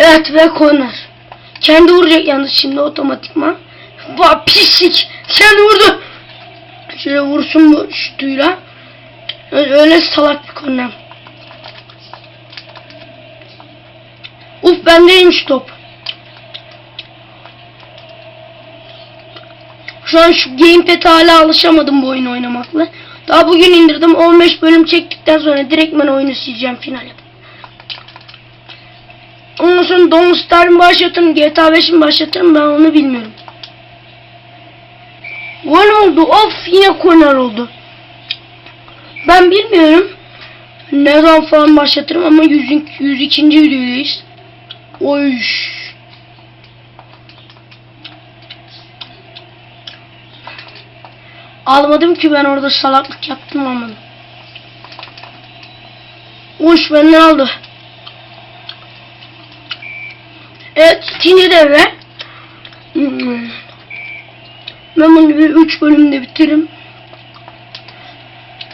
Evet ve corner. Kendi vuracak yalnız şimdi otomatikman. Bak pislik. Kendi vurdu. Şöyle vursun bu şutuyla. Öyle, salak bir korner. Uf bendeymiş top. Şu an şu gamepad'e hala alışamadım bu oyunu oynamakla. Daha bugün indirdim. 15 bölüm çektikten sonra direktmen oyunu sileceğim final yapıp. Ondan sonra Don't Star'ı başlatırım, GTA 5'i başlatırım ben onu bilmiyorum. Gol oldu. Of yine korner oldu. Ben bilmiyorum. Ne zaman falan başlatırım ama 100. 102. videodayız. Oy. Almadım ki ben orada salaklık yaptım ama. Uş benden aldı. İkinci devre. Hmm. Ben bunu bir 3 bölümde bitiririm.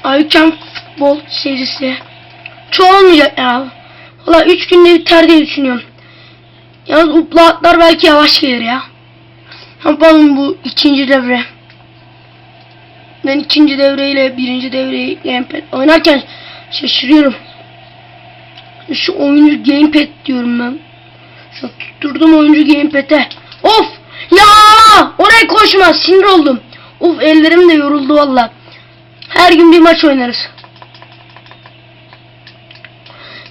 Ayıken futbol serisi. Çoğu olmayacak ya. Valla 3 günde biter diye düşünüyorum. Yalnız uploadlar belki yavaş gelir ya. Yapalım bu ikinci devre. Ben ikinci devreyle birinci devreyi gamepad oynarken şaşırıyorum. Şu oyuncu gamepad diyorum ben. Şu tutturdum oyuncu gamepad'e. Of! Ya! Oraya koşma sinir oldum. Of ellerim de yoruldu valla. Her gün bir maç oynarız.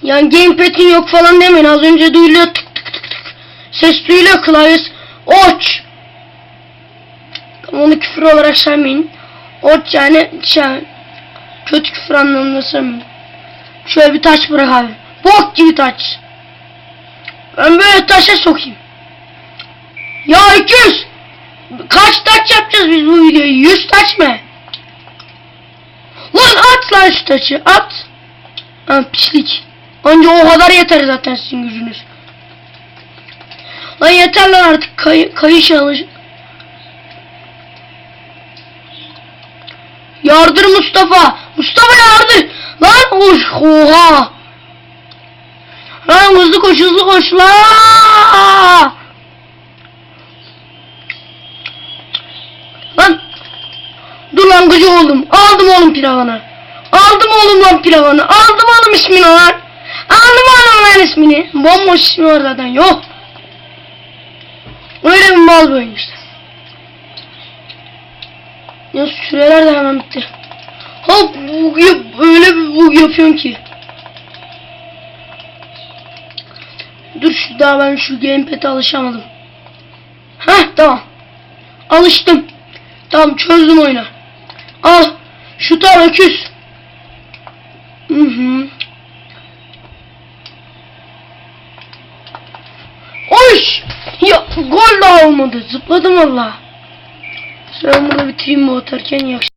Yani gamepad'in yok falan demeyin. Az önce duyuluyor tık tık tık tık. Ses duyuluyor klavyes. Oç! Onu küfür olarak saymayın. Oç yani şey, kötü küfür anlamında saymayın. Şöyle bir taş bırak abi. Bok gibi taş. Ben böyle taşa sokayım. Ya 200! Kaç taş yapacağız biz bu videoyu? 100 taş mı? Lan at lan şu taşı at. Ha pislik. Önce o kadar yeter zaten sizin gücünüz. Lan yeter lan artık kay kayış alış. Yardır Mustafa. Mustafa yardır. Lan uş oha. Lan hızlı koş hızlı koş la. Lan. Dur lan gıcı oldum. Aldım oğlum pilavını. Aldım oğlum lan pilavını. Aldım oğlum ismini lan. Aldım oğlum lan ismini. Bomboş ismi var zaten yok. Öyle bir mal böyle işte. Ya süreler de hemen bitti. Hop öyle bir bug yapıyorsun ki. Dur şu daha ben şu gamepad'e alışamadım. Heh tamam. Alıştım. Tamam çözdüm oyunu. Al. Şu tane küs. Hı hı. Oş! Ya gol olmadı. Zıpladım valla. Sen burada bitireyim bu atarken yakış.